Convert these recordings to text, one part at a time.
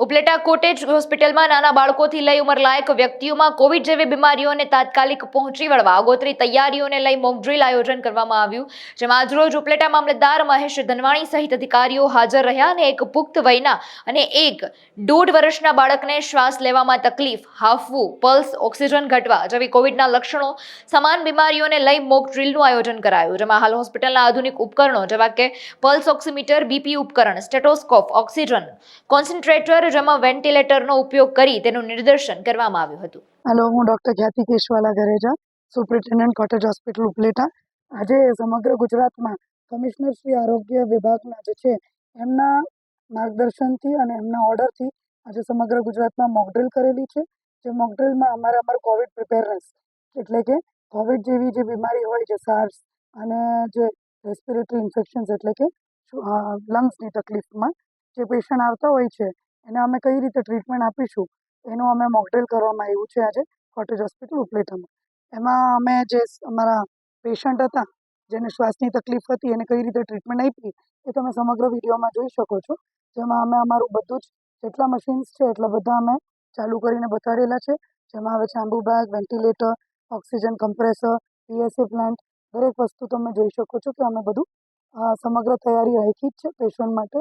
Upleta cottage હોસ્પિટલમાં નાના બાળકોથી લઈ ઉંમરલાયક વ્યક્તિઓમાં કોવિડ જેવી બીમારીઓને તાત્કાલિક પહોંચી વળવા આગોતરી તૈયારીઓને લઈ મોક ડ્રીલ આયોજન કરવામાં આવ્યું, જેમાં આજરોજ ઉપલેટા મામલતદાર મહેશ ધનવાણી સહિત અધિકારીઓ હાજર રહ્યા અને એક પુખ્ત વયના અને એક દોઢ વર્ષના બાળકને શ્વાસ લેવામાં તકલીફ, હાફવું, પલ્સ, ઓક્સિજન ઘટવા જેવી કોવિડના લક્ષણો સમાન બીમારીઓને લઈ મોક ડ્રીલનું આયોજન કરાયું, જેમાં હાલ હોસ્પિટલના આધુનિક ઉપકરણો જેવા કે પલ્સ ઓક્સિમીટર, બીપી ઉપકરણ, સ્ટેટોસ્કોપ, ઓક્સિજન, કોન્સન્ટ્રેટર જેમાં વેન્ટિલેટરનો ઉપયોગ કરી તેનું નિદર્શન કરવામાં આવ્યું હતું. હેલો, હું doctor Khyati Keshwala Gareja, superintendent cottage hospital Upleta. આજે સમગ્ર ગુજરાતમાં કમિશનર શ્રી આરોગ્ય વિભાગના જે છે, એમના માર્ગદર્શનથી અને એમના ઓર્ડરથી આજે સમગ્ર ગુજરાતમાં મોકડ્રિલ કરેલી છે, જે મોકડ્રિલમાં અમારે અમારું કોવિડ પ્રિપેરનેસ એટલે કે કોવિડ જેવી જે બીમારી હોય છે સાર્સ અને જે રેસ્પિરેટરી ઇન્ફેક્શન્સ એટલે કે લંગ્સની તકલીફમાં જે પેશન્ટ આવતા હોય છે એને અમે કઈ રીતે ટ્રીટમેન્ટ આપીશું, એનું અમે મોકડ્રીલ કરવામાં આવ્યું છે આજે કોટેજ હોસ્પિટલ ઉપલેટામાં. એમાં અમે જે અમારા પેશન્ટ હતા, જેને શ્વાસની તકલીફ હતી, એને કઈ રીતે ટ્રીટમેન્ટ આપી, એ તમે સમગ્ર વિડીયોમાં જોઈ શકો છો. જેમાં અમે અમારું બધું જ, જેટલા મશીન્સ છે, એટલા બધા અમે ચાલુ કરીને બતાડેલા છે. જેમાં આવે છે ambu bag ventilator oxygen compressor PSA plant દરેક વસ્તુ તમે જોઈ શકો છો કે અમે બધું સમગ્ર તૈયારી રાખી જ છે પેશન્ટ માટે.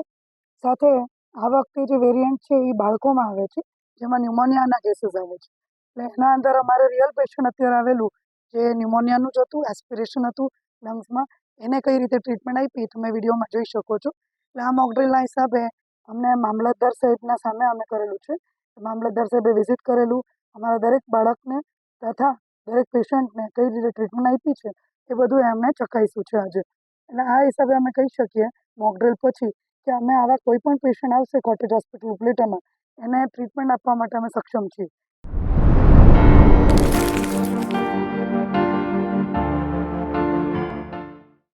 સાથે આ વખતે જે વેરિયન્ટ છે એ બાળકોમાં આવે છે, જેમાં ન્યુમોનિયાના કેસીસ આવે છે. એટલે એના અંદર અમારે રિયલ પેશન્ટ અત્યારે આવેલું, જે ન્યુમોનિયાનું જ હતું એસ્પિરેશન હતું લંગ્સમાં એને કઈ રીતે ટ્રીટમેન્ટ આપી તમે વિડીયોમાં જોઈ શકો છો. એટલે આ મોકડ્રીલના હિસાબે અમને મામલતદાર સાહેબના સામે અમે કરેલું છે. મામલતદાર સાહેબે વિઝિટ કરેલું. અમારા દરેક બાળકને તથા દરેક પેશન્ટને કઈ રીતે ટ્રીટમેન્ટ આપી છે એ બધું એમને ચકાઈશું છે આજે. એટલે આ હિસાબે અમે કહી શકીએ મોકડ્રીલ પછી કે અમે આવા કોઈ પણ પેશન્ટ આવશે કોટેજ હોસ્પિટલ ઉપલેટામાં, એને ટ્રીટમેન્ટ આપવા માટે અમે સક્ષમ છીએ.